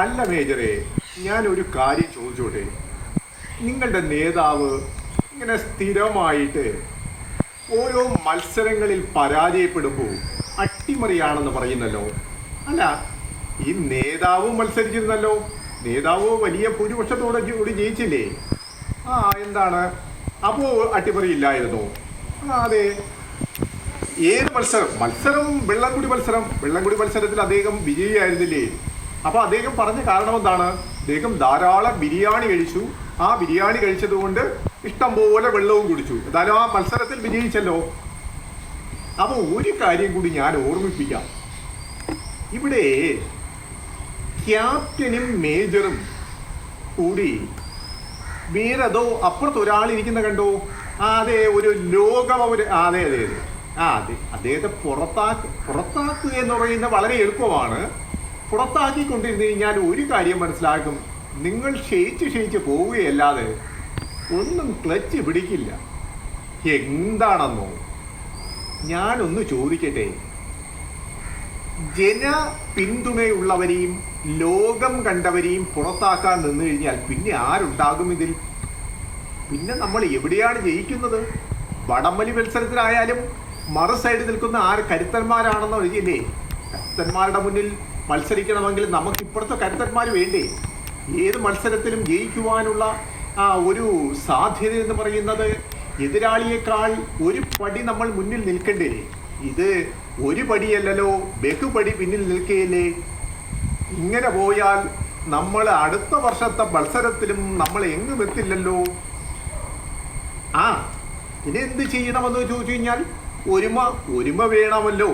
അല്ല മേജറെ ഞാൻ ഒരു കാര്യം ചോദിച്ചോട്ടെ? നിങ്ങളുടെ നേതാവ് ഇങ്ങനെ സ്ഥിരമായിട്ട് ഓരോ മത്സരങ്ങളിൽ പരാജയപ്പെടുമ്പോൾ അട്ടിമറിയാണെന്ന് പറയുന്നല്ലോ. അല്ല ഈ നേതാവും മത്സരിച്ചിരുന്നല്ലോ. നേതാവ് വലിയ ഭൂരിപക്ഷത്തോടെ കൂടി ജയിച്ചില്ലേ? ആ എന്താണ്? അപ്പോൾ അട്ടിമറിയില്ലായിരുന്നു. ആ അതെ. ഏത് മത്സരം? മത്സരം വെള്ളംകുടി മത്സരം. വെള്ളംകുടി മത്സരത്തിൽ അദ്ദേഹം വിജയിയായിരുന്നില്ലേ? അപ്പൊ അദ്ദേഹം പറഞ്ഞ കാരണം എന്താണ്? അദ്ദേഹം ധാരാളം ബിരിയാണി കഴിച്ചു. ആ ബിരിയാണി കഴിച്ചതുകൊണ്ട് ഇഷ്ടം പോലെ വെള്ളവും കുടിച്ചു. എന്തായാലും ആ മത്സരത്തിൽ വിജയിച്ചല്ലോ. അപ്പൊ ഒരു കാര്യം കൂടി ഞാൻ ഓർമ്മിപ്പിക്കാം. ഇവിടെ ക്യാപ്റ്റനും മേജറും കൂടി വേറെതോ അപ്പുറത്ത് ഒരാൾ ഇരിക്കുന്ന കണ്ടോ? ആ അതെ ഒരു ലോകം അവർ ആ, അതെ അതെ അതെ. ആ അതെ അദ്ദേഹത്തെ പുറത്താക്ക് പുറത്താക്കുക എന്ന് പറയുന്നത് വളരെ എളുപ്പമാണ്. പുറത്താക്കിക്കൊണ്ടിരുന്നു കഴിഞ്ഞാൽ ഒരു കാര്യം മനസ്സിലാക്കും നിങ്ങൾ ക്ഷയിച്ച് ക്ഷയിച്ച് പോവുകയല്ലാതെ ഒന്നും ക്ലച്ച് പിടിക്കില്ല. എന്താണെന്നോ? ഞാനൊന്ന് ചോദിക്കട്ടെ. ജന പിന്തുണയുള്ളവരെയും ലോകം കണ്ടവരെയും പുറത്താക്കാൻ നിന്നു കഴിഞ്ഞാൽ പിന്നെ ആരുണ്ടാകും ഇതിൽ? പിന്നെ നമ്മൾ എവിടെയാണ് ജയിക്കുന്നത്? വടംവലി മത്സരത്തിലായാലും മറു സൈഡിൽ നിൽക്കുന്ന ആര് കരുത്തന്മാരാണെന്നോ അറിയില്ലേ കരുത്തന്മാരുടെ മുന്നിൽ മത്സരിക്കണമെങ്കിൽ നമുക്ക് ഇപ്പോഴത്തെ കരുത്തന്മാർ വേണ്ടേ? ഏത് മത്സരത്തിലും ജയിക്കുവാനുള്ള ഒരു സാധ്യത എന്ന് പറയുന്നത് എതിരാളിയേക്കാൾ ഒരു പടി നമ്മൾ മുന്നിൽ നിൽക്കണ്ടേ? ഇത് ഒരു പടിയല്ലല്ലോ ബഹുപടി പിന്നിൽ നിൽക്കുകയില്ലേ ഇങ്ങനെ പോയാൽ നമ്മൾ അടുത്ത വർഷത്തെ മത്സരത്തിലും നമ്മൾ എങ്ങും എത്തില്ലല്ലോ? ആ ഇനി എന്ത് ചെയ്യണമെന്ന് ചോദിച്ചു കഴിഞ്ഞാൽ ഒരുമ ഒരുമ വേണമല്ലോ.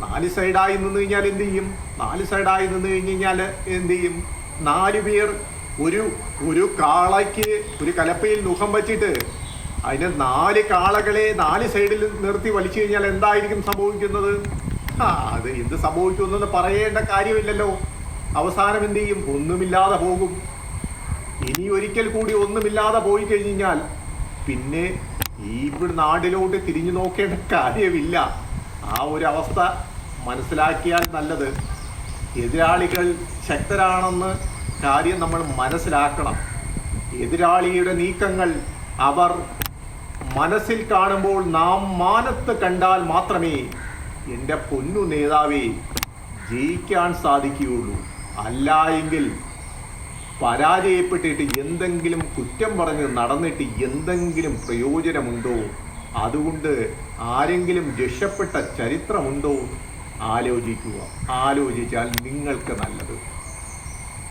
നാല് സൈഡായി നിന്ന് കഴിഞ്ഞാൽ എന്ത് ചെയ്യും? നാല് സൈഡായി നിന്ന് കഴിഞ്ഞ് കഴിഞ്ഞാൽ എന്ത് ചെയ്യും? നാല് പേർ ഒരു ഒരു കാളയ്ക്ക് ഒരു കലപ്പയിൽ മുഖം വച്ചിട്ട് അതിന് നാല് കാളകളെ നാല് സൈഡിൽ നിർത്തി വലിച്ചു കഴിഞ്ഞാൽ എന്തായിരിക്കും സംഭവിക്കുന്നത്? ആ അത് എന്ത് സംഭവിക്കുമെന്ന് പറയേണ്ട കാര്യമില്ലല്ലോ. അവസാനം എന്ത് ചെയ്യും? ഒന്നുമില്ലാതെ പോകും. ഇനി ഒരിക്കൽ കൂടി ഒന്നുമില്ലാതെ പോയി കഴിഞ്ഞാൽ പിന്നെ ഈ നാടിലോട്ട് തിരിഞ്ഞു നോക്കേണ്ട കാര്യമില്ല. ആ ഒരു അവസ്ഥ മനസ്സിലാക്കിയാൽ നല്ലത്. എതിരാളികൾ ശക്തരാണെന്ന് കാര്യം നമ്മൾ മനസ്സിലാക്കണം. എതിരാളിയുടെ നീക്കങ്ങൾ അവർ മനസ്സിൽ കാണുമ്പോൾ നാം മാനത്ത് കണ്ടാൽ മാത്രമേ എന്റെ പൊന്നു നേതാവേ ജയിക്കാൻ സാധിക്കുകയുള്ളൂ. അല്ല എങ്കിൽ പരാജയപ്പെട്ടിട്ട് എന്തെങ്കിലും കുറ്റം പറഞ്ഞ് നടന്നിട്ട് എന്തെങ്കിലും പ്രയോജനമുണ്ടോ? അതുകൊണ്ട് ആരെങ്കിലും രക്ഷപ്പെട്ട ചരിത്രമുണ്ടോ? ആലോചിക്കുക. ആലോചിച്ചാൽ നിങ്ങൾക്ക് നല്ലത്.